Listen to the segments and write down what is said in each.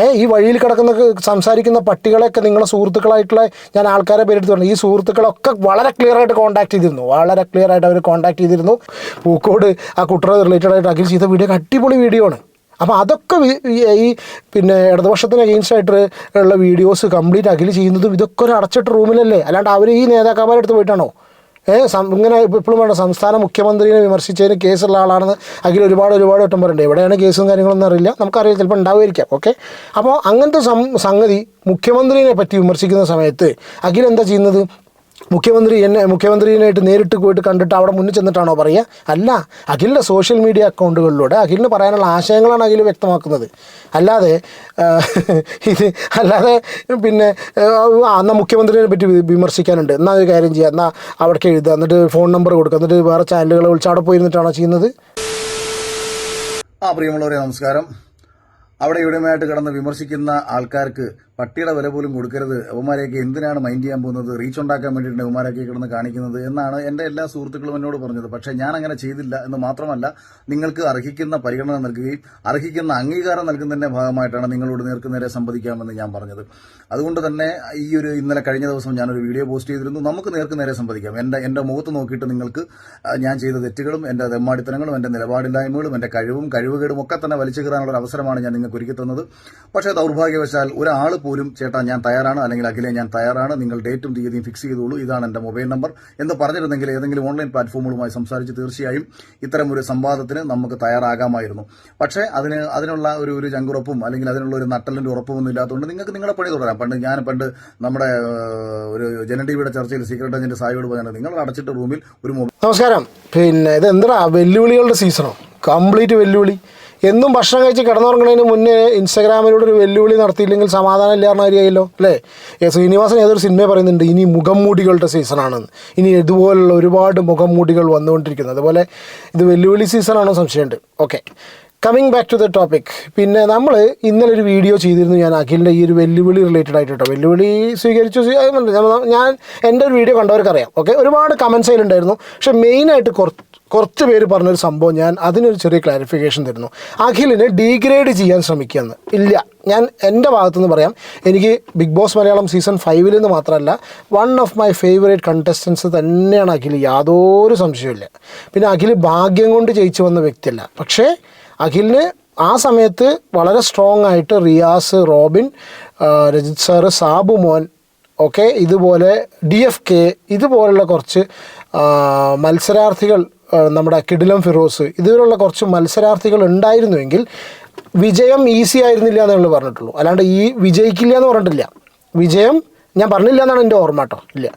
ഈ വഴിയിൽ കിടക്കുന്ന സംസാരിക്കുന്ന പട്ടികളെയൊക്കെ നിങ്ങളെ സുഹൃത്തുക്കളായിട്ടുള്ള ഞാൻ ആൾക്കാരെ പേരെടുത്ത് പറഞ്ഞു. ഈ സുഹൃത്തുക്കളൊക്കെ വളരെ ക്ലിയർ ആയിട്ട് കോൺടാക്ട് ചെയ്തിരുന്നു. വളരെ ക്ലിയർ ആയിട്ട് അവർ കോൺടാക്ട് ചെയ്തിരുന്നു. പൂക്കോട് ആ കുട്ടറ റിലേറ്റഡ് ആയിട്ട് അഖിൽ ചെയ്ത വീഡിയോ അടിപൊളി വീഡിയോ ആണ്. അപ്പോൾ അതൊക്കെ ഈ- പിന്നെ ഇടതുപക്ഷത്തിന് അഗെയിൻസ്റ്റ് ആയിട്ട് ഉള്ള വീഡിയോസ് കംപ്ലീറ്റ് അഖിൽ ചെയ്യുന്നതും ഇതൊക്കെ ഒരു അടച്ചിട്ട് റൂമിലല്ലേ അല്ലാണ്ട് അവർ ഈ നേതാക്കന്മാരെടുത്ത് പോയിട്ടാണോ? ഇങ്ങനെ ഇപ്പോഴും വേണ്ട സംസ്ഥാന മുഖ്യമന്ത്രിയെ വിമർശിച്ചതിന് കേസുള്ള ആളാണെന്ന് അഖിൽ ഒരുപാട് ഒരുപാട് വട്ടം പറയുന്നുണ്ട്. എവിടെയാണ് കേസും കാര്യങ്ങളൊന്നും അറിയില്ല. നമുക്കറിയാം ചിലപ്പോൾ ഉണ്ടാവുമായിരിക്കാം. ഓക്കെ? അപ്പോൾ അങ്ങനത്തെ സംഗതി മുഖ്യമന്ത്രിയെ പറ്റി വിമർശിക്കുന്ന സമയത്ത് അഖിൽ എന്താ ചെയ്യുന്നത്? മുഖ്യമന്ത്രി എന്നെ മുഖ്യമന്ത്രിയുമായിട്ട് നേരിട്ട് പോയിട്ട് കണ്ടിട്ട് അവിടെ മുന്നിൽ ചെന്നിട്ടാണോ പറയുക? അല്ല അഖിലിന്റെ സോഷ്യൽ മീഡിയ അക്കൗണ്ടുകളിലൂടെ അഖിലിന് പറയാനുള്ള ആശയങ്ങളാണ് അഖിൽ വ്യക്തമാക്കുന്നത്. അല്ലാതെ ഇത് അല്ലാതെ പിന്നെ എന്നാൽ മുഖ്യമന്ത്രിനെ പറ്റി വിമർശിക്കാനുണ്ട്. എന്നാൽ ഒരു കാര്യം ചെയ്യുക. എന്നാൽ അവിടേക്ക് എഴുതുക. എന്നിട്ട് ഫോൺ നമ്പർ കൊടുക്കുക. എന്നിട്ട് വേറെ ചാനലുകളെ വിളിച്ച് അവിടെ പോയിരുന്നിട്ടാണോ ചെയ്യുന്നത്? ആ പ്രിയമുള്ളവരെ നമസ്കാരം. അവിടെ ഇവിടെയുമായിട്ട് കിടന്ന് വിമർശിക്കുന്ന ആൾക്കാർക്ക് പട്ടിയുടെ വില പോലും കൊടുക്കരുത്. അവന്മാരെയൊക്കെ എന്തിനാണ് മൈൻഡ് ചെയ്യാൻ പോകുന്നത്? റീച്ച് ഉണ്ടാക്കാൻ വേണ്ടിയിട്ട് അവന്മാരെയൊക്കെ കിടന്ന് കാണിക്കുന്നത് എന്നാണ് എന്റെ എല്ലാ സുഹൃത്തുക്കളും എന്നോട് പറഞ്ഞത്. പക്ഷേ ഞാൻ അങ്ങനെ ചെയ്തില്ല എന്ന് മാത്രമല്ല നിങ്ങൾക്ക് അർഹിക്കുന്ന പരിഗണന നൽകുകയും അർഹിക്കുന്ന അംഗീകാരം നൽകുന്നതിന്റെ ഭാഗമായിട്ടാണ് നിങ്ങളോട് നേർക്കുനേരെ സംവദിക്കാമെന്ന് ഞാൻ പറഞ്ഞത്. അതുകൊണ്ട് തന്നെ ഈ ഒരു ഇന്നലെ കഴിഞ്ഞ ദിവസം ഞാനൊരു വീഡിയോ പോസ്റ്റ് ചെയ്തിരുന്നു. നമുക്ക് നേർക്കുനേരെ സംവദിക്കാം. എന്റെ എന്റെ മുഖത്ത് നോക്കിയിട്ട് നിങ്ങൾക്ക് ഞാൻ ചെയ്ത തെറ്റുകളും എന്റെ തെമ്മാടിത്തനങ്ങളും എന്റെ നിലപാടില്ലായ്മകളും എന്റെ കഴിവും കഴിവുകേടും ഒക്കെ തന്നെ വലിച്ചു കയറാനുള്ള ഒരു അവസരമാണ് ഞാൻ നിങ്ങൾക്ക് ഒരുക്കി തന്നത്. പക്ഷേ ദൗർഭാഗ്യവശാൽ ഒരാൾ പോലും ചേട്ടാ ഞാൻ തയ്യാറാണ് അല്ലെങ്കിൽ അഖിലെ ഞാൻ തയ്യാറാണ് നിങ്ങൾ ഡേറ്റും തീയതിയും ഫിക്സ് ചെയ്തോളൂ ഇതാണ് എന്റെ മൊബൈൽ നമ്പർ എന്ന് പറഞ്ഞിരുന്നെങ്കിൽ ഏതെങ്കിലും ഓൺലൈൻ പ്ലാറ്റ്ഫോമുകളുമായി സംസാരിച്ച് തീർച്ചയായും ഇത്തരം ഒരു സംവാദത്തിന് നമുക്ക് തയ്യാറാകാമായിരുന്നു. പക്ഷേ അതിന് അതിനുള്ള ഒരു ഒരു ചങ്കുറപ്പും അല്ലെങ്കിൽ അതിനുള്ള ഒരു നട്ടലിന്റെ ഉറപ്പുമൊന്നും ഇല്ലാത്തതുകൊണ്ട് നിങ്ങൾക്ക് നിങ്ങളുടെ പണി തുടരാം. പണ്ട് ഞാൻ പണ്ട് നമ്മുടെ ഒരു ജന ടിവിയുടെ ചർച്ചയിൽ സീക്രട്ട് ഏജന്റ് സായിയോട് പറഞ്ഞത് നിങ്ങൾ അടച്ചിട്ട് റൂമിൽ ഒരു നമസ്കാരം. പിന്നെ ഇത് എന്താ വെല്ലുവിളികളുടെ സീസണോ കംപ്ലീറ്റ് വെല്ലുവിളി. എന്നും ഭക്ഷണം കഴിച്ച് കിടന്നുറങ്ങുന്നതിന് മുന്നേ ഇൻസ്റ്റാഗ്രാമിലൂടെ ഒരു വെല്ലുവിളി നടത്തിയില്ലെങ്കിൽ സമാധാനം ഇല്ലാത്ത കാര്യമായല്ലോ അല്ലേ? ശ്രീനിവാസൻ ഏതൊരു സിനിമ പറയുന്നുണ്ട് ഇനി മുഖം മൂടികളുടെ സീസണാണെന്ന് ഇനി ഇതുപോലുള്ള ഒരുപാട് മുഖം മൂടികൾ വന്നുകൊണ്ടിരിക്കുന്നത് അതുപോലെ ഇത് വെല്ലുവിളി സീസണാണോ സംശയമുണ്ട്. Okay coming back to the topic പിന്നെ നമ്മൾ ഇന്നലെ ഒരു വീഡിയോ ചെയ്തിരുന്നു ഞാൻ അഖിലിന്റെ ഈ ഒരു വെല്ലുവിളി റിലേറ്റഡ് ആയിട്ട് കേട്ടോ വെല്ലുവിളി സ്വീകരിച്ചു സ്വീ- ഞാൻ- ഞാൻ എന്റെ ഒരു വീഡിയോ കണ്ടവർക്കറിയാം ഓക്കെ ഒരുപാട് കമൻസ് അതിലുണ്ടായിരുന്നു പക്ഷെ മെയിനായിട്ട് കുറച്ച് കുറച്ച് പേര് പറഞ്ഞൊരു സംഭവം ഞാൻ അതിനൊരു ചെറിയ ക്ലാരിഫിക്കേഷൻ തരുന്നു. അഖിലിനെ ഡീഗ്രേഡ് ചെയ്യാൻ ശ്രമിക്കുകയെന്ന് ഇല്ല. ഞാൻ എന്റെ ഭാഗത്തുനിന്ന് പറയാം എനിക്ക് ബിഗ് ബോസ് മലയാളം സീസൺ ഫൈവിൽ നിന്ന് മാത്രമല്ല one of my favourite contestants തന്നെയാണ് അഖിൽ. യാതൊരു സംശയമില്ല പിന്നെ അഖിൽ ഭാഗ്യം കൊണ്ട് ജയിച്ചു വന്ന വ്യക്തിയല്ല. പക്ഷേ അഖിലിന് ആ സമയത്ത് വളരെ സ്ട്രോങ് ആയിട്ട് റിയാസ് റോബിൻ രജിത് സാറ് സാബു മോൻ ഓക്കെ ഇതുപോലെ ഡി എഫ് കെ ഇതുപോലുള്ള കുറച്ച് മത്സരാർത്ഥികൾ നമ്മുടെ കിടിലം ഫിറോസ് ഇതുപോലുള്ള കുറച്ച് മത്സരാർത്ഥികൾ ഉണ്ടായിരുന്നുവെങ്കിൽ വിജയം ഈസി ആയിരുന്നില്ല എന്നുള്ളത് പറഞ്ഞിട്ടുള്ളൂ. അല്ലാണ്ട് ഈ വിജയിക്കില്ല എന്ന് പറഞ്ഞിട്ടില്ല. വിജയം ഞാൻ പറഞ്ഞില്ല എന്നാണ് എന്റെ ഓർമ്മ കേട്ടോ. ഇല്ല.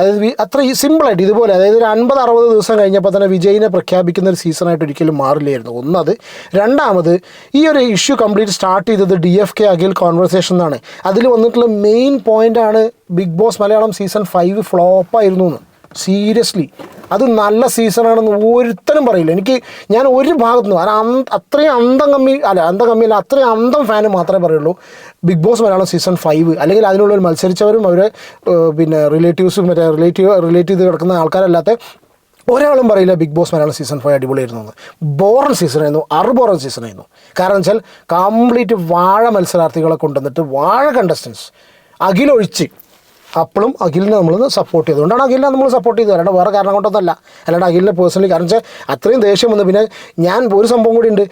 അതായത് അത്ര ഈ സിമ്പിളായിട്ട് ഇതുപോലെ അതായത് ഒരു അൻപത് അറുപത് ദിവസം കഴിഞ്ഞപ്പോൾ തന്നെ വിജയിനെ പ്രഖ്യാപിക്കുന്ന ഒരു സീസണായിട്ട് ഒരിക്കലും മാറില്ലായിരുന്നു. ഒന്നത്. രണ്ടാമത് ഈ ഒരു ഇഷ്യൂ കംപ്ലീറ്റ് സ്റ്റാർട്ട് ചെയ്തത് D F K Akhil conversation എന്നാണ് അതിൽ വന്നിട്ടുള്ള മെയിൻ പോയിന്റാണ് Big Boss Malayalam season five ഫ്ലോപ്പായിരുന്നു എന്ന്. സീരിയസ്ലി. അത് നല്ല സീസണാണെന്ന് ഒരുത്തനും പറയില്ല. എനിക്ക് ഞാൻ ഒരു ഭാഗത്തു നിന്ന് അത്രയും അന്തം കമ്മി അല്ല അന്തം കമ്മിയല്ല അത്രയും അന്തം ഫാന് മാത്രമേ പറയുള്ളൂ. Big Boss Malayalam season five. അല്ലെങ്കിൽ അതിനുള്ളിൽ മത്സരിച്ചവരും അവർ പിന്നെ റിലേറ്റീവ്സും മറ്റേ റിലേറ്റീവ് റിലേറ്റീവ് ചെയ്ത് കിടക്കുന്ന ആൾക്കാരല്ലാത്ത ഒരാളും പറയില്ല Big Boss Malayalam season five അടിപൊളിയായിരുന്നു എന്ന് ബോറൻ സീസണായിരുന്നു. അറുബോറൻ സീസണായിരുന്നു. കാരണം വെച്ചാൽ കംപ്ലീറ്റ് വാഴ മത്സരാർത്ഥികളെ കൊണ്ടുവന്നിട്ട് വാഴ കണ്ടസ്റ്റൻസ് അഖിലൊഴിച്ച് അപ്പോഴും അഖിലിനെ നമ്മൾ സപ്പോർട്ട് ചെയ്തു. കൊണ്ടാണ് അഖിലിനെ നമ്മൾ സപ്പോർട്ട് ചെയ്തത്. അല്ലാണ്ട് വേറെ കാരണം കൊണ്ടൊന്നല്ല. അല്ലാണ്ട് അഖിലിനെ പേഴ്സണലി കാരണം വെച്ചാൽ അത്രയും ദേഷ്യം വന്നു. പിന്നെ ഞാൻ ഒരു സംഭവം കൂടി ഉണ്ട്.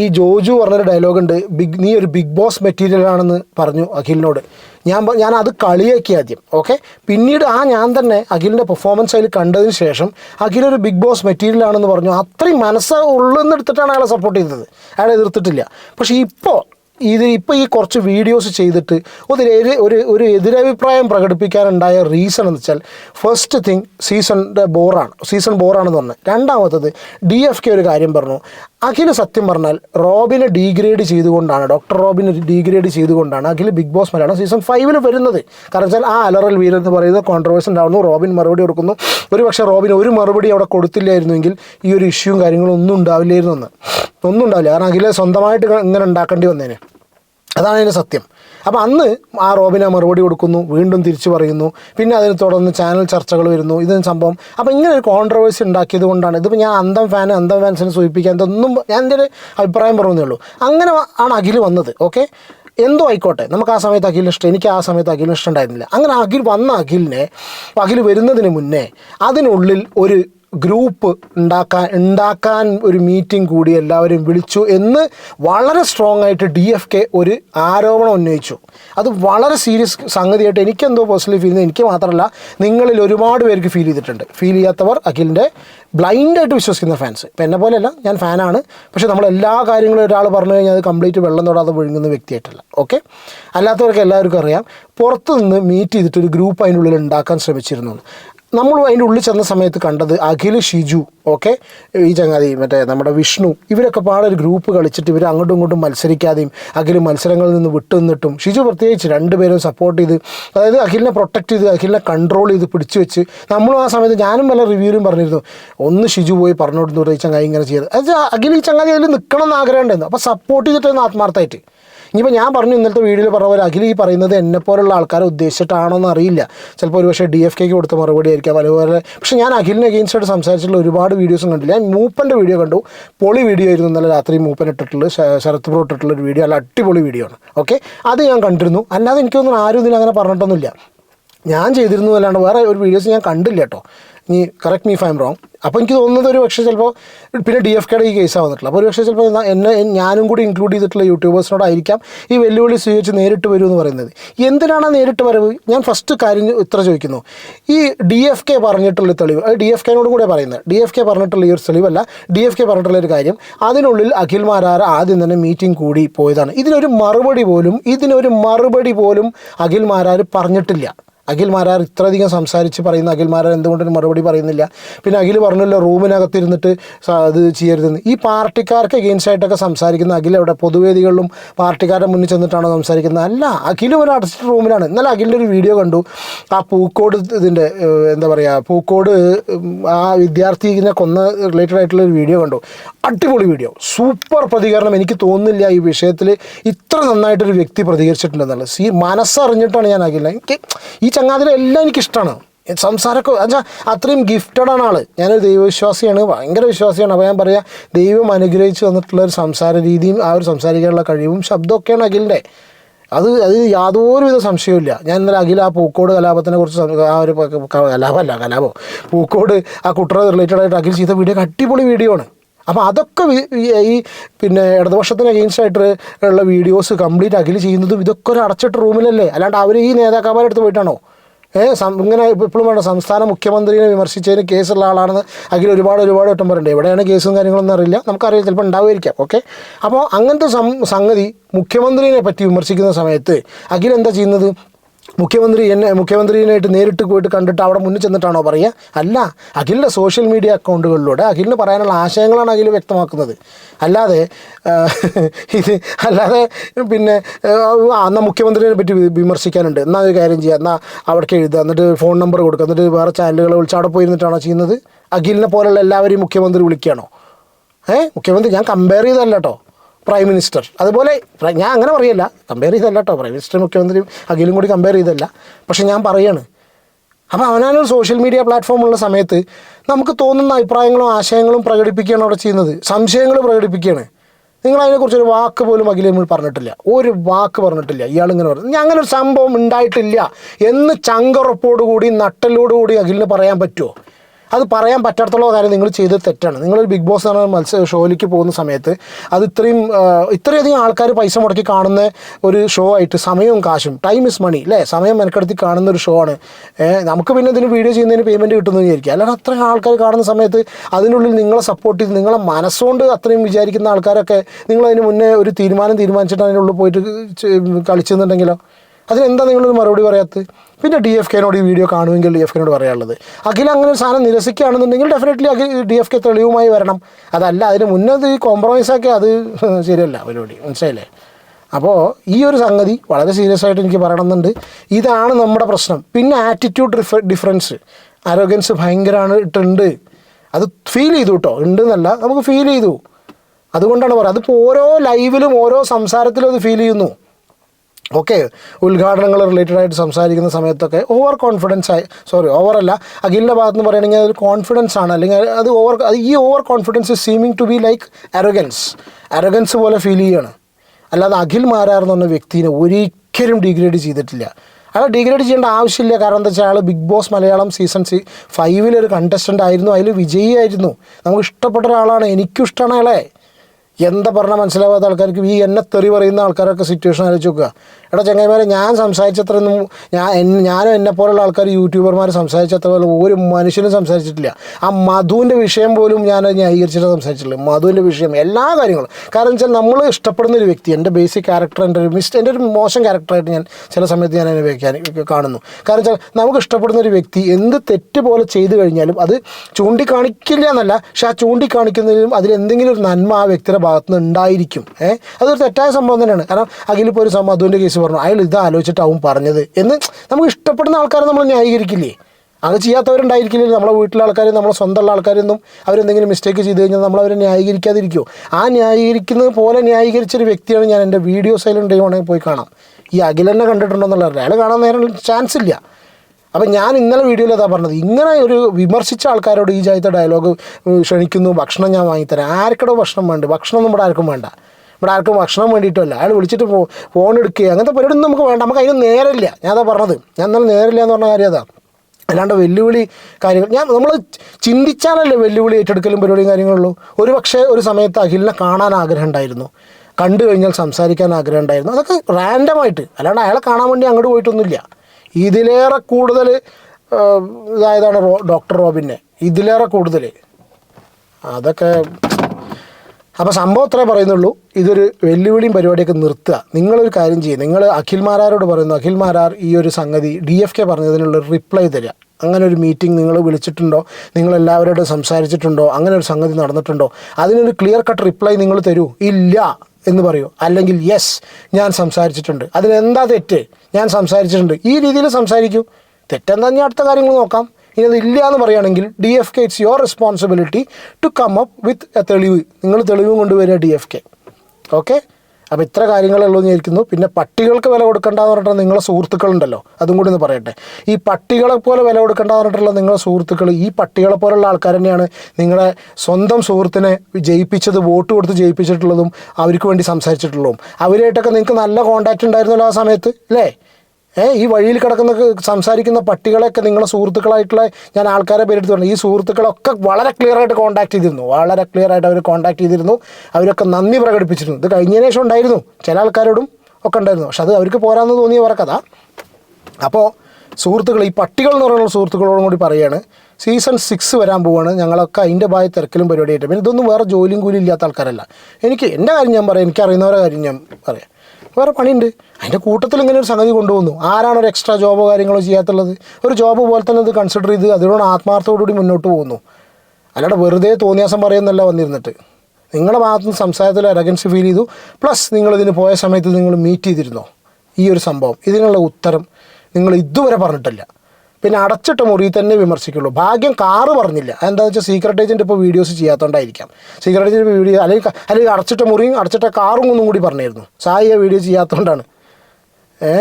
ഈ ജോജു പറഞ്ഞൊരു ഡയലോഗ് ഉണ്ട്. ബിഗ് നീ ഒരു ബിഗ് ബോസ് മെറ്റീരിയൽ ആണെന്ന് പറഞ്ഞു അഖിലിനോട്. ഞാൻ ഞാൻ അത് കളിയാക്കി ആദ്യം. ഓക്കെ പിന്നീട് ആ ഞാൻ തന്നെ അഖിലിന്റെ പെർഫോമൻസ് അതിൽ കണ്ടതിന് ശേഷം അഖിൽ ഒരു ബിഗ് ബോസ് മെറ്റീരിയൽ ആണെന്ന് പറഞ്ഞു. അത്രയും മനസ്സ് ഉള്ളെന്ന് എടുത്തിട്ടാണ് അയാളെ സപ്പോർട്ട് ചെയ്തത്. അയാളെ എതിർത്തിട്ടില്ല. പക്ഷേ ഇപ്പോൾ ഇത് ഇപ്പോൾ ഈ കുറച്ച് വീഡിയോസ് ചെയ്തിട്ട് ഒരു ഒരു ഒരു എതിരഭിപ്രായം പ്രകടിപ്പിക്കാനുണ്ടായ റീസൺ എന്ന് വെച്ചാൽ ഫസ്റ്റ് തിങ് സീസണിന്റെ ബോറാണ് സീസൺ ബോറാണെന്ന് പറഞ്ഞത് രണ്ടാമത്തത് ഡി എഫ് കെ ഒരു കാര്യം പറഞ്ഞു. അഖിൽ സത്യം പറഞ്ഞാൽ റോബിനെ ഡീഗ്രേഡ് ചെയ്തുകൊണ്ടാണ് ഡോക്ടർ റോബിനെ ഡീഗ്രേഡ് ചെയ്തുകൊണ്ടാണ് Akhil Big Boss Malayalam season ഫൈവിൽ വരുന്നത്. കാരണം വെച്ചാൽ ആ അലറൽ വീരൻ എന്ന് പറയുന്നത് കോൺട്രവേഴ്സ് ഉണ്ടാവുന്നു. റോബിൻ മറുപടി കൊടുക്കുന്നു. ഒരു പക്ഷേ റോബിന് ഒരു മറുപടി അവിടെ കൊടുത്തില്ലായിരുന്നുവെങ്കിൽ ഈ ഒരു ഇഷ്യൂവും കാര്യങ്ങളും ഒന്നും ഉണ്ടാവില്ലായിരുന്നു എന്ന് ഒന്നും ഉണ്ടാവില്ല കാരണം അഖിലേ സ്വന്തമായിട്ട് ഇങ്ങനെ ഉണ്ടാക്കേണ്ടി വന്നേനെ. അതാണ് അതിന്റെ സത്യം. അപ്പോൾ അന്ന് ആ റോബിനെ മറുപടി കൊടുക്കുന്നു വീണ്ടും തിരിച്ചു പറയുന്നു. പിന്നെ അതിനെ തുടർന്ന് ചാനൽ ചർച്ചകൾ വരുന്നു. ഇതിന് സംഭവം. അപ്പോൾ ഇങ്ങനെ ഒരു കോൺട്രവേഴ്സി ഉണ്ടാക്കിയത് കൊണ്ടാണ്. ഇതിപ്പോൾ ഞാൻ അന്തം ഫാൻ അന്തം ഫാൻസിനെ സൂചിപ്പിക്കാൻ ഇതൊന്നും ഞാൻ എന്റെ ഒരു അഭിപ്രായം പറഞ്ഞേ ഉള്ളൂ. അങ്ങനെ ആണ് അഖിൽ വന്നത്. ഓക്കെ? എന്തോ ആയിക്കോട്ടെ. നമുക്ക് ആ സമയത്ത് അഖിലിന് ഇഷ്ടം എനിക്ക് ആ സമയത്ത് അഖിലിന് ഇഷ്ടം ഉണ്ടായിരുന്നില്ല. അങ്ങനെ അഖിൽ വന്ന അഖിലിനെ അഖിൽ വരുന്നതിന് മുന്നേ അതിനുള്ളിൽ ഒരു ഗ്രൂപ്പ് ഉണ്ടാക്കാൻ ഉണ്ടാക്കാൻ ഒരു മീറ്റിംഗ് കൂടി എല്ലാവരും വിളിച്ചു എന്ന് വളരെ സ്ട്രോങ് ആയിട്ട് ഡി എഫ് കെ ഒരു ആരോപണം ഉന്നയിച്ചു. അത് വളരെ സീരിയസ് സംഗതിയായിട്ട് എനിക്കെന്തോ പേഴ്സണലി ഫീൽ ചെയ്യുന്നത്. എനിക്ക് മാത്രമല്ല നിങ്ങളിൽ ഒരുപാട് പേർക്ക് ഫീൽ ചെയ്തിട്ടുണ്ട്. ഫീൽ ചെയ്യാത്തവർ അഖിലിന്റെ ബ്ലൈൻഡായിട്ട് വിശ്വസിക്കുന്ന ഫാൻസ് ഇപ്പം എന്നെ പോലെയല്ല ഞാൻ ഫാനാണ് പക്ഷേ നമ്മൾ എല്ലാ കാര്യങ്ങളും ഒരാൾ പറഞ്ഞു കഴിഞ്ഞാൽ അത് കംപ്ലീറ്റ് വെള്ളം തൊടാതെ വിഴുങ്ങുന്ന വ്യക്തിയായിട്ടല്ല. ഓക്കെ അല്ലാത്തവർക്ക് എല്ലാവർക്കും അറിയാം പുറത്തുനിന്ന് മീറ്റ് ചെയ്തിട്ട് ഒരു ഗ്രൂപ്പ് അതിനുള്ളിൽ ഉണ്ടാക്കാൻ ശ്രമിച്ചിരുന്നു നമ്മൾ അതിന്റെ ഉള്ളിൽ ചെന്ന സമയത്ത് കണ്ടത് അഖിൽ ഷിജു ഓക്കെ? ഈ ചങ്ങാതി മറ്റേ നമ്മുടെ വിഷ്ണു ഇവരൊക്കെ പാടെ ഒരു ഗ്രൂപ്പ് കളിച്ചിട്ട് ഇവർ അങ്ങോട്ടും ഇങ്ങോട്ടും മത്സരിക്കാതെയും അഖിൽ മത്സരങ്ങളിൽ നിന്ന് വിട്ടുനിന്നിട്ടും ഷിജു പ്രത്യേകിച്ച് രണ്ടുപേരും സപ്പോർട്ട് ചെയ്ത് അതായത് അഖിലിനെ പ്രൊട്ടക്റ്റ് ചെയ്ത് അഖിലിനെ കൺട്രോൾ ചെയ്ത് പിടിച്ചു വെച്ച് നമ്മളും ആ സമയത്ത് ഞാനും പല റിവ്യൂലും പറഞ്ഞിരുന്നു. ഒന്ന് ഷിജു പോയി പറഞ്ഞു കൊടുത്തു ഈ ചങ്ങാതി ഇങ്ങനെ ചെയ്ത്. അത് അഖിൽ ഈ ചങ്ങാതി അതിൽ നിൽക്കണം എന്ന് ആഗ്രഹം ഉണ്ടായിരുന്നു അപ്പോൾ സപ്പോർട്ട് ചെയ്തിട്ടായിരുന്നു ആത്മാർത്ഥമായിട്ട്. ഇനിയിപ്പോൾ ഞാൻ പറഞ്ഞു ഇന്നലത്തെ വീഡിയോയിൽ പറഞ്ഞ പോലെ അഖിൽ ഈ പറയുന്നത് എന്നെ പോലുള്ള ആൾക്കാരെ ഉദ്ദേശിച്ചിട്ടാണോ എന്ന് അറിയില്ല. ചിലപ്പോൾ ഒരുപക്ഷെ ഡി എഫ് കെക്ക് കൊടുത്ത മറുപടി ആയിരിക്കാം അതുപോലെ പക്ഷെ ഞാൻ അഖിലിന് അഗെയിൻസ്റ്റ് ആയിട്ട് സംസാരിച്ചിട്ടുള്ള ഒരുപാട് വീഡിയോസും കണ്ടില്ല ഞാൻ മൂപ്പന്റെ വീഡിയോ കണ്ടു. പൊളി വീഡിയോ ആയിരുന്നു ഇന്നലെ രാത്രി മൂപ്പൻ ഇട്ടിട്ടുള്ള ശരത് പ്രോ ഇട്ടിട്ടുള്ള ഒരു വീഡിയോ അല്ല അടിപൊളി വീഡിയോ ആണ്. ഓക്കെ അത് ഞാൻ കണ്ടിരുന്നു. അല്ലാതെ എനിക്കൊന്നും ആരും ഇതിനങ്ങനെ പറഞ്ഞിട്ടൊന്നുമില്ല. ഞാൻ ചെയ്തിരുന്നു അല്ലാണ്ട് വേറെ ഒരു വീഡിയോസ് ഞാൻ കണ്ടില്ല കേട്ടോ. നീ കറക്റ്റ് മീ ഫൈം റോങ് അപ്പോൾ എനിക്ക് തോന്നുന്നത് ഒരു പക്ഷേ ചിലപ്പോൾ പിന്നെ ഡി എഫ് കെയുടെ ഈ കേസാണ് വന്നിട്ടുള്ളത് അപ്പോൾ ഒരു പക്ഷേ ചിലപ്പോൾ എന്നാ- ഞാനും കൂടി ഇൻക്ലൂഡ് ചെയ്തിട്ടുള്ള യൂട്യൂബേഴ്സിനോടായിരിക്കാം ഈ വെല്ലുവിളി സ്വീകരിച്ച് നേരിട്ട് വരൂ എന്ന് പറയുന്നത്. എന്തിനാണ് നേരിട്ട് വരവ്? ഞാൻ ഫസ്റ്റ് കാര്യം ഇത്ര ചോദിക്കുന്നു. ഈ ഡി എഫ് കെ പറഞ്ഞിട്ടുള്ള തെളിവ് അത് ഡി എഫ് കെനോട് കൂടെ പറയുന്നത്. ഡി എഫ് കെ പറഞ്ഞിട്ടുള്ള ഈ ഒരു തെളിവല്ല. ഡി എഫ് കെ പറഞ്ഞിട്ടുള്ള ഒരു കാര്യം അതിനുള്ളിൽ അഖിൽ മാരാർ ആദ്യം തന്നെ മീറ്റിംഗ് കൂടി പോയതാണ്. ഇതിനൊരു മറുപടി പോലും ഇതിനൊരു മറുപടി പോലും അഖിൽ മാരാർ പറഞ്ഞിട്ടില്ല. അഖിൽ മാരാർ ഇത്രയധികം സംസാരിച്ച് പറയുന്ന അഖിൽ മാരാർ എന്തുകൊണ്ടൊരു മറുപടി പറയുന്നില്ല. പിന്നെ അഖിൽ പറഞ്ഞല്ലോ റൂമിനകത്തിരുന്നിട്ട് അത് ചെയ്യരുതെന്ന്. ഈ പാർട്ടിക്കാർക്ക് എഗെയിൻസ്റ്റ് ആയിട്ടൊക്കെ സംസാരിക്കുന്ന അഖിൽ അവിടെ പൊതുവേദികളിലും പാർട്ടിക്കാരുടെ മുന്നിൽ ചെന്നിട്ടാണോ സംസാരിക്കുന്നത്? അല്ല അഖിലും ഒരു അടച്ചിട്ട് റൂമിലാണ് ഇന്നലെ അഖിലിന്റെ ഒരു വീഡിയോ കണ്ടു. ആ പൂക്കോട് ഇതിന്റെ എന്താ പറയുക പൂക്കോട് ആ വിദ്യാർത്ഥിനെ കൊന്ന റിലേറ്റഡ് ആയിട്ടുള്ള ഒരു വീഡിയോ കണ്ടു. അടിപൊളി വീഡിയോ സൂപ്പർ പ്രതികരണം. എനിക്ക് തോന്നുന്നില്ല ഈ വിഷയത്തിൽ ഇത്ര നന്നായിട്ടൊരു വ്യക്തി പ്രതികരിച്ചിട്ടുണ്ടെന്നുള്ളത്. സീ മനസ്സറിഞ്ഞിട്ടാണ് ഞാൻ അഖിലിനെ എനിക്ക് ഈ ചങ്ങാതിലെ എല്ലാം എനിക്കിഷ്ടമാണ് സംസാരമൊക്കെ എന്നുവെച്ചാൽ അത്രയും ഗിഫ്റ്റഡ് ആണ് ആൾ. ഞാനൊരു ദൈവവിശ്വാസിയാണ് ഭയങ്കര വിശ്വാസിയാണ്. അപ്പോൾ ഞാൻ പറയാം ദൈവം അനുഗ്രഹിച്ച് തന്നിട്ടുള്ള ഒരു സംസാര രീതിയും ആ ഒരു സംസാരിക്കാനുള്ള കഴിവും ശബ്ദമൊക്കെയാണ് അഖിലിന്റെ അത് അത് യാതൊരുവിധ സംശയവുമില്ല. ഞാൻ ഇന്നലെ അഖിൽ ആ പൂക്കോട് കലാപത്തിനെ കുറിച്ച് ആ ഒരു കലാപമല്ല കലാപം. പൂക്കോട് ആ കുട്ടറ റിലേറ്റഡ് ആയിട്ട് അഖിൽ ചെയ്ത വീഡിയോ അടിപൊളി വീഡിയോ ആണ്. അപ്പോൾ അതൊക്കെ ഈ- പിന്നെ ഇടതുപക്ഷത്തിന് അഗെയിൻസ്റ്റ് ആയിട്ട് ഉള്ള വീഡിയോസ് കംപ്ലീറ്റ് അഖിൽ ചെയ്യുന്നതും ഇതൊക്കെ ഒരു അടച്ചിട്ട റൂമിലല്ലേ അല്ലാണ്ട് അവർ ഈ നേതാക്കന്മാരുടെ അടുത്ത് പോയിട്ടാണോ? ഇങ്ങനെ ഇപ്പോഴും വേണ്ട സംസ്ഥാന മുഖ്യമന്ത്രിയെ വിമർശിച്ചതിന് കേസുള്ള ആളാണെന്ന് അഖിൽ ഒരുപാട് ഒരുപാട് വട്ടം പറയുന്നുണ്ട് എവിടെയാണ് കേസും കാര്യങ്ങളൊന്നും അറിയില്ല. നമുക്കറിയാം ചിലപ്പോൾ ഉണ്ടാവുമായിരിക്കാം. ഓക്കെ? അപ്പോൾ അങ്ങനത്തെ സംഗതി മുഖ്യമന്ത്രിയെ പറ്റി വിമർശിക്കുന്ന സമയത്ത് അഖിൽ എന്താ ചെയ്യുന്നത്? മുഖ്യമന്ത്രി എന്നെ മുഖ്യമന്ത്രിയുമായിട്ട് നേരിട്ട് പോയിട്ട് കണ്ടിട്ട് അവിടെ മുന്നിൽ ചെന്നിട്ടാണോ പറയുക? അല്ല. അഖിലിന്റെ സോഷ്യൽ മീഡിയ അക്കൗണ്ടുകളിലൂടെ അഖിലിന് പറയാനുള്ള ആശയങ്ങളാണ് അഖിൽ വ്യക്തമാക്കുന്നത്. അല്ലാതെ ഇത് അല്ലാതെ പിന്നെ എന്നാൽ മുഖ്യമന്ത്രിയെ പറ്റി വിമർശിക്കാനുണ്ട്. എന്നാൽ ഒരു കാര്യം ചെയ്യുക. എന്നാൽ അവിടേക്ക് എഴുതുക. എന്നിട്ട് ഫോൺ നമ്പർ കൊടുക്കുക. എന്നിട്ട് വേറെ ചാനലുകൾ വിളിച്ച് അവിടെ പോയിരുന്നിട്ടാണോ ചെയ്യുന്നത്? അഖിലിനെ പോലെയുള്ള എല്ലാവരെയും മുഖ്യമന്ത്രി വിളിക്കുകയാണോ? ഏഹ് മുഖ്യമന്ത്രി ഞാൻ കമ്പയർ ചെയ്തല്ല കേട്ടോ പ്രൈം മിനിസ്റ്റർ അതുപോലെ ഞാൻ അങ്ങനെ പറയല്ല. കമ്പയർ ചെയ്തല്ല കേട്ടോ പ്രൈം മിനിസ്റ്റർ മുഖ്യമന്ത്രിയും അഖിലും കൂടി കമ്പയർ ചെയ്തല്ല പക്ഷെ ഞാൻ പറയാണ്. അപ്പോൾ അവനാണൊരു സോഷ്യൽ മീഡിയ പ്ലാറ്റ്ഫോം ഉള്ള സമയത്ത് നമുക്ക് തോന്നുന്ന അഭിപ്രായങ്ങളും ആശയങ്ങളും പ്രകടിപ്പിക്കുകയാണ് അവിടെ ചെയ്യുന്നത്. സംശയങ്ങൾ പ്രകടിപ്പിക്കുകയാണ്. നിങ്ങൾ അതിനെക്കുറിച്ച് ഒരു വാക്ക് പോലും അഖിലേമിൽ പറഞ്ഞിട്ടില്ല. ഒരു വാക്ക് പറഞ്ഞിട്ടില്ല. ഇയാൾ ഇങ്ങനെ പറഞ്ഞു. അങ്ങനെ ഒരു സംഭവം ഉണ്ടായിട്ടില്ല എന്ന് ചങ്കുറപ്പോടുകൂടി നട്ടലോടുകൂടി അഖിലിന് പറയാൻ പറ്റുമോ അത് പറയാൻ പറ്റാത്തുള്ള കാര്യം നിങ്ങൾ ചെയ്ത് തെറ്റാണ്. നിങ്ങളൊരു ബിഗ് ബോസ് എന്ന മത്സര ഷോയിലേക്ക് പോകുന്ന സമയത്ത് അത് ഇത്രയും ഇത്രയധികം ആൾക്കാർ പൈസ മുടക്കി കാണുന്ന ഒരു ഷോ ആയിട്ട് സമയവും കാശും ടൈം ഇസ് മണി അല്ലേ സമയം മെനക്കെടുത്തി കാണുന്ന ഒരു ഷോ ആണ്. നമുക്ക് പിന്നെ ഇതിന് വീഡിയോ ചെയ്യുന്നതിന് പേയ്മെന്റ് കിട്ടുന്നു വിചാരിക്കുക. അല്ലാതെ അത്രയും ആൾക്കാർ കാണുന്ന സമയത്ത് അതിനുള്ളിൽ നിങ്ങളെ സപ്പോർട്ട് ചെയ്ത് നിങ്ങളെ മനസ്സുകൊണ്ട് അത്രയും വിചാരിക്കുന്ന ആൾക്കാരൊക്കെ നിങ്ങൾ അതിന് മുന്നേ ഒരു തീരുമാനം തീരുമാനിച്ചിട്ട് അതിനുള്ളിൽ പോയിട്ട് കളിച്ചെന്നുണ്ടെങ്കിലോ? അതിനെന്താ നിങ്ങളൊരു മറുപടി പറയാത്തത്? പിന്നെ ഡി എഫ് കെനോട് ഈ വീഡിയോ കാണുമെങ്കിൽ ഡി എഫ് കെനോട് പറയാനുള്ളത്. അഖിൽ അങ്ങനെ ഒരു സാധനം നിരസിക്കുകയാണെന്നുണ്ടെങ്കിൽ definitely Akhil D F K തെളിവുമായി വരണം. അതല്ല അതിന് മുന്നേ ഈ കോംപ്രമൈസ് ആക്കി അത് ശരിയല്ല പരിപാടി. മനസ്സിലായില്ലേ? അപ്പോൾ ഈ ഒരു സംഗതി വളരെ സീരിയസ് ആയിട്ട് എനിക്ക് പറയണമെന്നുണ്ട്. ഇതാണ് നമ്മുടെ പ്രശ്നം. പിന്നെ ആറ്റിറ്റ്യൂഡ് ഡിഫ ഡിഫറൻസ് ആരോഗ്യൻസ് ഭയങ്കരമായിട്ടുണ്ട് അത് ഫീൽ ചെയ്തു കേട്ടോ ഉണ്ട് എന്നല്ല നമുക്ക് ഫീൽ ചെയ്തു. അതുകൊണ്ടാണ് പറയുന്നത് അതിപ്പോൾ ഓരോ ലൈവിലും ഓരോ സംസാരത്തിലും അത് ഫീൽ ചെയ്യുന്നു. ഓക്കെ ഉദ്ഘാടനങ്ങൾ റിലേറ്റഡ് ആയിട്ട് സംസാരിക്കുന്ന സമയത്തൊക്കെ ഓവർ കോൺഫിഡൻസ് ആയി സോറി ഓവർ അല്ല അഖിലിന്റെ ഭാഗത്ത് നിന്ന് പറയുകയാണെങ്കിൽ അതൊരു കോൺഫിഡൻസ് ആണ്. അല്ലെങ്കിൽ അത് ഓവർ ഈ over confidence is seeming to be like arrogance arrogance പോലെ ഫീൽ ചെയ്യാണ്. അല്ലാതെ അഖിൽ മാരാർന്ന് പറഞ്ഞ വ്യക്തിനെ ഒരിക്കലും ഡിഗ്രേഡ് ചെയ്തിട്ടില്ല. അയാൾ ഡിഗ്രേഡ് ചെയ്യേണ്ട ആവശ്യമില്ല. കാരണം എന്താ വെച്ചാൽ അയാൾ ബിഗ് ബോസ് മലയാളം സീസൺ സി ഫൈവിലൊരു കണ്ടസ്റ്റന്റ് ആയിരുന്നു. അതിൽ വിജയിയായിരുന്നു. നമുക്ക് ഇഷ്ടപ്പെട്ട ഒരാളാണ്. എനിക്കും ഇഷ്ടമാണ് അയാളെ. എന്താ പറഞ്ഞാൽ മനസ്സിലാവാത്ത ആൾക്കാർക്ക് ഈ എന്നെ തെറി പറയുന്ന ആൾക്കാരൊക്കെ സിറ്റുവേഷൻ ആലോചിച്ച് നോക്കുക. എടാ ചങ്ങായിമാരെ ഞാൻ സംസാരിച്ചത്രയൊന്നും ഞാൻ ഞാനും എന്നെ പോലുള്ള ആൾക്കാർ യൂട്യൂബർമാർ സംസാരിച്ചത്ര ഒരു മനുഷ്യനും സംസാരിച്ചിട്ടില്ല. ആ മധുവിന്റെ വിഷയം പോലും ഞാൻ ന്യായീകരിച്ചിട്ട് സംസാരിച്ചിട്ടില്ല മധുവിന്റെ വിഷയം എല്ലാ കാര്യങ്ങളും. കാരണം വെച്ചാൽ നമ്മൾ ഇഷ്ടപ്പെടുന്ന ഒരു വ്യക്തി എന്റെ ബേസിക് ക്യാരക്ടർ എന്റെ ഒരു മിസ്റ്റ് എന്റെ ഒരു മോശം ക്യാരക്ടറായിട്ട് ഞാൻ ചില സമയത്ത് ഞാൻ അതിനെ വയ്ക്കാൻ കാണുന്നു. കാരണം വെച്ചാൽ നമുക്ക് ഇഷ്ടപ്പെടുന്ന ഒരു വ്യക്തി എന്ത് തെറ്റ് പോലെ ചെയ്തു കഴിഞ്ഞാലും അത് ചൂണ്ടിക്കാണിക്കില്ല എന്നല്ല പക്ഷെ ആ ചൂണ്ടിക്കാണിക്കുന്നതിലും അതിലെന്തെങ്കിലും ഒരു നന്മ ആ വ്യക്തിയുടെ ഭാഗത്തുനിന്ന് ഉണ്ടായിരിക്കും. ഏഹ്? അതൊരു തെറ്റായ സംഭവം തന്നെയാണ്. കാരണം അഖിലിപ്പോൾ ഒരു മധുവിന്റെ കേസ് പറഞ്ഞു അയാൾ ഇത് ആലോചിച്ചിട്ടാവും പറഞ്ഞത് എന്ന് നമുക്ക് ഇഷ്ടപ്പെടുന്ന ആൾക്കാരെ നമ്മൾ ന്യായീകരിക്കില്ലേ? അത് ചെയ്യാത്തവരുണ്ടായിരിക്കില്ല? നമ്മളെ വീട്ടിലെ ആൾക്കാർ നമ്മളെ സ്വന്തമുള്ള ആൾക്കാരൊന്നും അവരെന്തെങ്കിലും മിസ്റ്റേക്ക് ചെയ്ത് കഴിഞ്ഞാൽ നമ്മൾ അവരെ ന്യായീകരിക്കാതിരിക്കുമോ ആ ന്യായീകരിക്കുന്നത് പോലെ ന്യായീകരിച്ചൊരു വ്യക്തിയാണ് ഞാൻ എന്റെ വീഡിയോ സൈലന്റ് വേണമെങ്കിൽ പോയി കാണാം. ഈ അഖിലെന്നെ കണ്ടിട്ടുണ്ടോന്നുള്ള അയാൾ കാണാൻ നേരം ചാൻസ് ഇല്ല. അപ്പം ഞാൻ ഇന്നലെ വീഡിയോയിൽ അതാ പറഞ്ഞത്. ഇങ്ങനെ ഒരു വിമർശിച്ച ആൾക്കാരോട് ഈ ചായത്തെ ഡയലോഗ് ക്ഷണിക്കുന്നു ഭക്ഷണം ഞാൻ വാങ്ങിത്തരാം. ആർക്കടോ ഭക്ഷണം വേണ്ട. ഭക്ഷണം നമ്മുടെ ആർക്കും വേണ്ട. ഇവിടെ ആർക്കും ഭക്ഷണം വേണ്ടിയിട്ടല്ല. അയാൾ വിളിച്ചിട്ട് ഫോൺ എടുക്കുക അങ്ങനത്തെ പരിപാടിയൊന്നും നമുക്ക് വേണ്ട. നമുക്ക് അതിന് നേരമില്ല. ഞാൻ അതാ പറഞ്ഞത്. ഞാൻ എന്നാലും നേരമില്ല എന്ന് പറഞ്ഞ കാര്യം അതാ. അല്ലാണ്ട് വെല്ലുവിളി കാര്യങ്ങൾ ഞാൻ നമ്മൾ ചിന്തിച്ചാലല്ലേ വെല്ലുവിളി ഏറ്റെടുക്കലും പരിപാടിയും കാര്യങ്ങളുള്ളൂ. ഒരു പക്ഷേ ഒരു സമയത്ത് അഖിലിനെ കാണാൻ ആഗ്രഹം ഉണ്ടായിരുന്നു. കണ്ടു കഴിഞ്ഞാൽ സംസാരിക്കാൻ ആഗ്രഹം ഉണ്ടായിരുന്നു. അതൊക്കെ റാൻഡമായിട്ട് അല്ലാണ്ട് അയാളെ കാണാൻ വേണ്ടി അങ്ങോട്ട് പോയിട്ടൊന്നുമില്ല. ഇതിലേറെ കൂടുതൽ ഇതായതാണ് ഡോക്ടർ റോബിനെ. ഇതിലേറെ കൂടുതൽ അതൊക്കെ അപ്പോൾ സംഭവം അത്രേ പറയുന്നുള്ളൂ. ഇതൊരു വെല്ലുവിളിയും പരിപാടിയൊക്കെ നിർത്തുക. നിങ്ങളൊരു കാര്യം ചെയ്യുക നിങ്ങൾ അഖിൽ മാരാരോട് പറയുന്നു അഖിൽ മാരാർ ഈ ഒരു സംഗതി ഡി എഫ് കെ പറഞ്ഞതിനുള്ള റിപ്ലൈ തരിക. അങ്ങനെ ഒരു മീറ്റിംഗ് നിങ്ങൾ വിളിച്ചിട്ടുണ്ടോ? നിങ്ങൾ എല്ലാവരോടും സംസാരിച്ചിട്ടുണ്ടോ? അങ്ങനെ ഒരു സംഗതി നടന്നിട്ടുണ്ടോ? അതിനൊരു ക്ലിയർ കട്ട് റിപ്ലൈ നിങ്ങൾ തരൂ. ഇല്ല എന്ന് പറയൂ. അല്ലെങ്കിൽ യെസ് ഞാൻ സംസാരിച്ചിട്ടുണ്ട്. അതിനെന്താ തെറ്റ്? ഞാൻ സംസാരിച്ചിട്ടുണ്ട്. ഈ രീതിയിൽ സംസാരിക്കൂ. തെറ്റെന്താ ഞാൻ അടുത്ത കാര്യങ്ങൾ നോക്കാം? ഇനി അത് ഇല്ല എന്ന് പറയുകയാണെങ്കിൽ D F K it's your responsibility to come up with a തെളിവ്. നിങ്ങൾ തെളിവും കൊണ്ടുവരിക ഡി എഫ് കെ ഓക്കെ അപ്പോൾ ഇത്ര കാര്യങ്ങളുള്ളൂ എന്ന് വിചാരിക്കുന്നു. പിന്നെ പട്ടികൾക്ക് വില കൊടുക്കേണ്ടതെന്ന് പറഞ്ഞിട്ട് നിങ്ങളെ സുഹൃത്തുക്കളുണ്ടല്ലോ അതും കൂടി ഒന്ന് പറയട്ടെ. ഈ പട്ടികളെ പോലെ വില കൊടുക്കേണ്ടതെന്ന് പറഞ്ഞിട്ടുള്ള നിങ്ങളെ സുഹൃത്തുക്കൾ ഈ പട്ടികളെ പോലുള്ള ആൾക്കാർ തന്നെയാണ് നിങ്ങളെ സ്വന്തം സുഹൃത്തിനെ ജയിപ്പിച്ചത് വോട്ട് കൊടുത്ത് ജയിപ്പിച്ചിട്ടുള്ളതും അവർക്ക് വേണ്ടി സംസാരിച്ചിട്ടുള്ളതും. അവരായിട്ടൊക്കെ നിങ്ങൾക്ക് നല്ല കോണ്ടാക്റ്റ് ഉണ്ടായിരുന്നല്ലോ ആ സമയത്ത് അല്ലേ? ഏ ഈ വഴിയിൽ കിടക്കുന്ന സംസാരിക്കുന്ന പട്ടികളെയൊക്കെ നിങ്ങളെ സുഹൃത്തുക്കളായിട്ടുള്ള ഞാൻ ആൾക്കാരെ പേരെടുത്ത് ഈ സുഹൃത്തുക്കളൊക്കെ വളരെ ക്ലിയർ ആയിട്ട് കോൺടാക്ട് ചെയ്തിരുന്നു. വളരെ ക്ലിയർ ആയിട്ട് അവർ കോൺടാക്ട് ചെയ്തിരുന്നു. അവരൊക്കെ നന്ദി പ്രകടിപ്പിച്ചിരുന്നു. ഇത് കഴിഞ്ഞതിന് ശേഷം ഉണ്ടായിരുന്നു. ചില ആൾക്കാരോടും ഒക്കെ ഉണ്ടായിരുന്നു. പക്ഷെ അത് അവർക്ക് പോരാന്ന് തോന്നിയ വേറെ കഥ. അപ്പോൾ സുഹൃത്തുക്കൾ ഈ പട്ടികൾ എന്ന് പറയുന്ന സുഹൃത്തുക്കളോടും കൂടി പറയുകയാണ് സീസൺ സിക്സ് വരാൻ പോവാണ്. ഞങ്ങളൊക്കെ അതിന്റെ ഭാഗത്ത് തിരക്കിലും പരിപാടിയായിട്ട്. പിന്നെ ഇതൊന്നും വേറെ ജോലിയും കൂലിയും ഇല്ലാത്ത ആൾക്കാരല്ല. എനിക്ക് എന്റെ കാര്യം ഞാൻ പറയാം. എനിക്ക് അറിയുന്നവരുടെ കാര്യം ഞാൻ പറയാം. വേറെ പണിയുണ്ട്. അതിന്റെ കൂട്ടത്തിൽ ഇങ്ങനെ ഒരു സംഗതി കൊണ്ടുപോകുന്നു ആരാണ് ഒരു എക്സ്ട്രാ ജോബോ കാര്യങ്ങളോ ചെയ്യാത്തുള്ളത്? ഒരു ജോബ് പോലെ തന്നെ ഇത് കൺസിഡർ ചെയ്ത് അതിനോട് ആത്മാർത്ഥത്തോടുകൂടി മുന്നോട്ട് പോകുന്നു. അല്ലാണ്ട് വെറുതെ തോന്നിയാസം പറയുന്നല്ല വന്നിരുന്നിട്ട്. നിങ്ങളുടെ ഭാഗത്ത് നിന്ന് സംസാരത്തിൽ അരഗൻസ് ഫീൽ ചെയ്തു. പ്ലസ് നിങ്ങളിതിന് പോയ സമയത്ത് നിങ്ങൾ മീറ്റ് ചെയ്തിരുന്നോ? ഈ ഒരു സംഭവം. ഇതിനുള്ള ഉത്തരം നിങ്ങൾ ഇതുവരെ പറഞ്ഞിട്ടില്ല. പിന്നെ അടച്ചിട്ട മുറിയിൽ തന്നെ വിമർശിക്കുള്ളൂ. ഭാഗ്യം കാറ് പറഞ്ഞില്ല. എന്താണെന്ന് വെച്ചാൽ സീക്രട്ട് ഏജന്റ് ഇപ്പോൾ വീഡിയോസ് ചെയ്യാത്തതുകൊണ്ടായിരിക്കാം സീക്രട്ട് ഏജന്റ് വീഡിയോ അല്ലെങ്കിൽ അല്ലെങ്കിൽ അടച്ചിട്ട മുറിയും അടച്ചിട്ട കാറും ഒന്നും കൂടി പറഞ്ഞിരുന്നു. സായി വീഡിയോ ചെയ്യാത്തതുകൊണ്ടാണ് ഏ?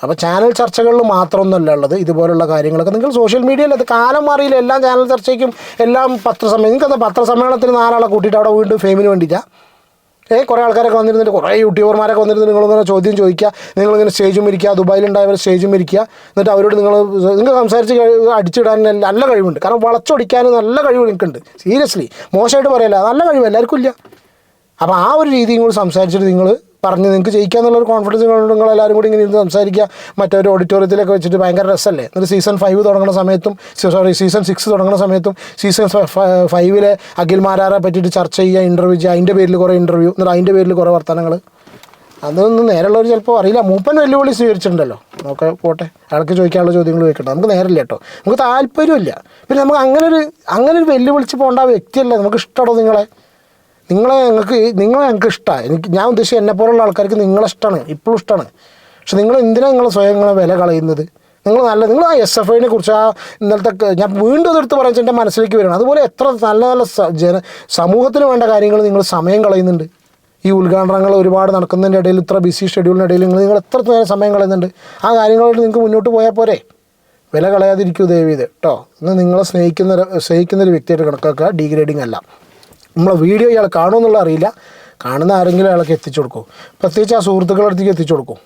അപ്പോൾ ചാനൽ ചർച്ചകളിൽ മാത്രമൊന്നുമല്ല ഉള്ളത്. ഇതുപോലുള്ള കാര്യങ്ങളൊക്കെ നിങ്ങൾ സോഷ്യൽ മീഡിയയിൽ അത് കാലം മാറിയില്ല. എല്ലാം ചാനൽ ചർച്ചയ്ക്കും എല്ലാം പത്രസമ്മേളനം നിങ്ങൾക്ക് പത്രസമ്മേളനത്തിന് നാലാളെ കൂട്ടിയിട്ട് അവിടെ വീണ്ടും ഫെയിമിന് വേണ്ടിയിട്ടാണ് ഏ കുറേ ആൾക്കാരൊക്കെ വന്നിരുന്നിട്ട് കുറേ യൂട്യൂബർമാരൊക്കെ വന്നിരുന്നിട്ട് നിങ്ങളിങ്ങനെ ചോദ്യം ചോദിക്കുക. നിങ്ങളിങ്ങനെ സ്റ്റേജും ഇരിക്കുക ദുബായിലുണ്ടായവർ സ്റ്റേജും ഇരിക്കുക. എന്നിട്ട് അവരോട് നിങ്ങൾ നിങ്ങൾ സംസാരിച്ച് അടിച്ചിടാൻ നല്ല കഴിവുണ്ട്. കാരണം വളച്ചൊടിക്കാൻ നല്ല കഴിവ് നിൽക്കുന്നുണ്ട് സീരിയസ്ലി മോശമായിട്ട് പറയല്ല. നല്ല കഴിവ്. എല്ലാവർക്കും ഇല്ല. അപ്പോൾ ആ ഒരു രീതിയും കൂടി സംസാരിച്ചിട്ട് നിങ്ങൾ പറഞ്ഞ് നിങ്ങൾക്ക് ജയിക്കുക എന്നുള്ളൊരു കോൺഫിഡൻസ് കൊണ്ട് നിങ്ങൾ എല്ലാവരും കൂടി ഇങ്ങനെ ഇരുന്ന് സംസാരിക്കുക. മറ്റൊരു ഓഡിറ്റോറിയത്തിലൊക്കെ വെച്ചിട്ട് ഭയങ്കര രസമല്ലേ എന്നിട്ട് സീസൺ ഫൈവ് തുടങ്ങുന്ന സമയത്തും സോറി സീസൺ സിക്സ് തുടങ്ങുന്ന സമയത്തും സീസൺ ഫൈവിലെ അഖിൽ മാരാറെ പറ്റിയിട്ട് ചർച്ച ചെയ്യുക ഇന്റർവ്യൂ ചെയ്യുക അതിന്റെ പേരിൽ കുറേ ഇന്റർവ്യൂ എന്നിട്ട് അതിന്റെ പേരിൽ കുറേ വർത്തമാനങ്ങൾ അതൊന്നും നേരെയുള്ളവർ ചിലപ്പോൾ അറിയില്ല. മൂപ്പൻ വെല്ലുവിളി സ്വീകരിച്ചിട്ടുണ്ടല്ലോ. നമുക്ക് പോട്ടെ. അയാൾക്ക് ചോദിക്കാനുള്ള ചോദ്യങ്ങൾ ചോദിക്കട്ടെ. നമുക്ക് നേരമില്ല കേട്ടോ. നമുക്ക് താല്പര്യമില്ല. പിന്നെ നമുക്ക് അങ്ങനെ ഒരു അങ്ങനെ ഒരു വെല്ലുവിളിച്ച് പോകേണ്ട വ്യക്തിയല്ല. നമുക്ക് ഇഷ്ടമാണോ നിങ്ങളെ. നിങ്ങളെ ഞങ്ങൾക്ക് നിങ്ങളെ ഞങ്ങൾക്ക് ഇഷ്ടമാണ് എനിക്ക് ഞാൻ ഉദ്ദേശിച്ച എന്നെ പോലുള്ള ആൾക്കാർക്ക് നിങ്ങളെ ഇഷ്ടമാണ് ഇപ്പോഴും ഇഷ്ടമാണ് പക്ഷെ നിങ്ങൾ എന്തിനാണ് നിങ്ങൾ സ്വയം നിങ്ങളെ വില കളയുന്നത്? നിങ്ങൾ നല്ല നിങ്ങൾ ആ എസ് എഫ് ഐനെ കുറിച്ച് ആ ഇന്നലത്തെ ഞാൻ വീണ്ടും അതെടുത്ത് പറയാൻ എന്റെ മനസ്സിലേക്ക് വരണം അതുപോലെ എത്ര നല്ല നല്ല ജന സമൂഹത്തിന് വേണ്ട കാര്യങ്ങൾ നിങ്ങൾ സമയം കളയുന്നുണ്ട്. ഈ ഉദ്ഘാടനങ്ങൾ ഒരുപാട് നടക്കുന്നതിന്റെ ഇടയിൽ ഇത്ര ബിസി ഷെഡ്യൂളിന്റെ ഇടയിൽ നിങ്ങൾ നിങ്ങൾ എത്ര നേരം സമയം കളയുന്നുണ്ട്. ആ കാര്യങ്ങളായിട്ട് നിങ്ങൾക്ക് മുന്നോട്ട് പോയാൽ പോരെ. വില കളയാതിരിക്കൂ ദയവ് ഇത് കേട്ടോ ഇന്ന് നിങ്ങളെ സ്നേഹിക്കുന്ന സ്നേഹിക്കുന്ന ഒരു വ്യക്തിയായിട്ട് കണക്കാക്കുക. ഡീഗ്രേഡിങ് അല്ല. നമ്മളെ വീഡിയോ ഇയാൾ കാണുമെന്നുള്ള അറിയില്ല. കാണുന്ന ആരെങ്കിലും അയാൾക്ക് എത്തിച്ചു കൊടുക്കും. പ്രത്യേകിച്ച് ആ സുഹൃത്തുക്കളുടെ അടുത്തേക്ക് എത്തിച്ചു കൊടുക്കും.